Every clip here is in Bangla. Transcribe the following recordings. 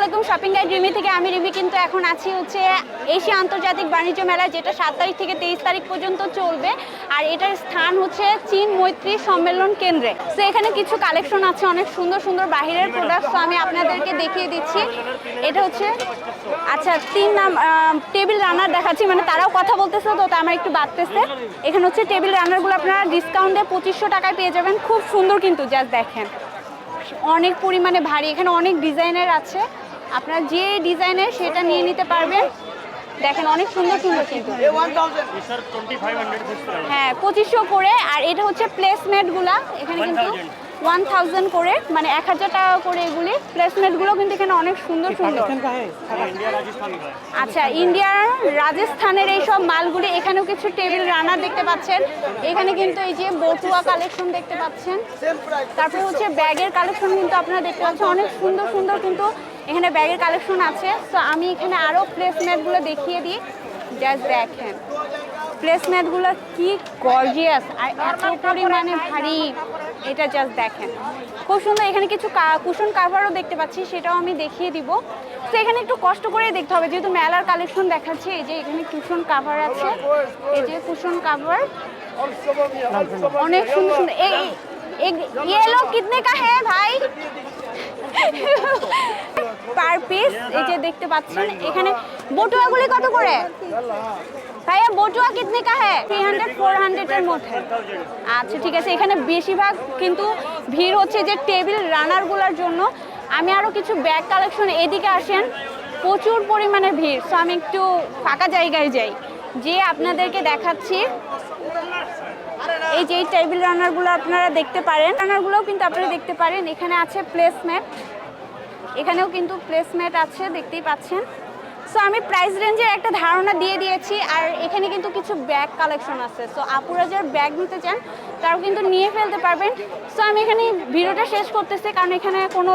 আলাইকুম শপিং গাইড রিমি থেকে আমি রিমি কিন্তু এখন আছি হচ্ছে এশিয়া আন্তর্জাতিক বাণিজ্য মেলা, যেটা সাত তারিখ থেকে তেইশ তারিখ পর্যন্ত চলবে। আর এটার স্থান হচ্ছে চীন মৈত্রী সম্মেলন কেন্দ্রে। তো এখানে কিছু কালেকশন আছে, অনেক সুন্দর সুন্দর বাহিরের প্রোডাক্ট তো আমি আপনাদেরকে দেখিয়ে দিচ্ছি। এটা হচ্ছে আচ্ছা তিন নাম টেবিল রানার দেখাচ্ছি মানে তারাও কথা বলতেছে, তো আমার একটু বাড়তেছে। এখানে হচ্ছে টেবিল রানারগুলো আপনারা ডিসকাউন্টে পঁচিশশো টাকায় পেয়ে যাবেন। খুব সুন্দর কিন্তু জাস্ট দেখেন। অনেক পরিমাণে ভারী, এখানে অনেক ডিজাইনের আছে। আপনার যে ডিজাইনের সেটা নিয়ে নিতে পারবেন দেখেন অনেক সুন্দর সুন্দর কিন্তু। হ্যাঁ পঁচিশশো করে। আর এটা হচ্ছে প্লেসমেন্টগুলা এখানে কিন্তু ওয়ান থাউজেন্ড করে। মানে এক হাজার টাকা করে এগুলি। প্লেসমেন্টগুলো কিন্তু এখানে অনেক সুন্দর সুন্দর। আচ্ছা ইন্ডিয়ার রাজস্থানের এই সব মালগুলি এখানেও কিছু টেবিল রানার দেখতে পাচ্ছেন। এখানে কিন্তু এই যে বটুয়া কালেকশন দেখতে পাচ্ছেন। তারপরে হচ্ছে ব্যাগের কালেকশন কিন্তু আপনারা দেখতে পাচ্ছেন। অনেক সুন্দর সুন্দর কিন্তু এখানে ব্যাগের কালেকশন আছে তো আমি এখানে আরও প্লেসম্যাটগুলো দেখিয়ে দিই জাস্ট দেখেন প্লেসম্যাটগুলো কি গর্জিয়াস আর এত পরিমাণে ভারী এটা জাস্ট দেখেন খুব সুন্দর এখানে কিছু কুশন কাভারও দেখতে পাচ্ছি সেটাও আমি দেখিয়ে দিব তো এখানে একটু কষ্ট করে দেখতে হবে যেহেতু মেলার কালেকশন দেখাচ্ছে এই যে এখানে কুশন কাভার আছে এই যে কুশন কাভার অনেক সুন্দর সুন্দর এই এই- ये लोग कितने का है भाई পার পিস, এই যে দেখতে পাচ্ছেন, এখানে বটুয়াগুলি কত করে? ভাইয়া, বটুয়া কিতনে কা হ্যাঁ থ্রি হান্ড্রেড ফোর হান্ড্রেডের মধ্যে। আচ্ছা ঠিক আছে, এখানে বেশিরভাগ কিন্তু ভিড় হচ্ছে যে টেবিল রানারগুলোর জন্য। আমি আরও কিছু ব্যাগ কালেকশন এদিকে আসেন, প্রচুর পরিমাণে ভিড় সো আমি একটু ফাঁকা জায়গায় যাই। যে আপনাদেরকে দেখাচ্ছি, এই যে টেবিল রানারগুলো আপনারা দেখতে পারেন। রানারগুলোও কিন্তু আপনারা দেখতে পারেন। এখানে আছে প্লেসম্যাট এখানেও কিন্তু প্লেসমেন্ট আছে, দেখতেই পাচ্ছেন। সো আমি প্রাইস রেঞ্জের একটা ধারণা দিয়ে দিয়েছি, আর এখানে কিন্তু কিছু ব্যাগ কালেকশন আছে। সো আপুরা যারা ব্যাগ নিতে চান, তারাও কিন্তু নিয়ে ফেলতে পারবেন। সো আমি এখানে ভিডিওটা শেষ করতেছি, কারণ এখানে কোনো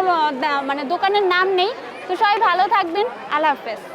মানে দোকানের নাম নেই। তো সবাই ভালো থাকবেন। আল্লাহ হাফেজ।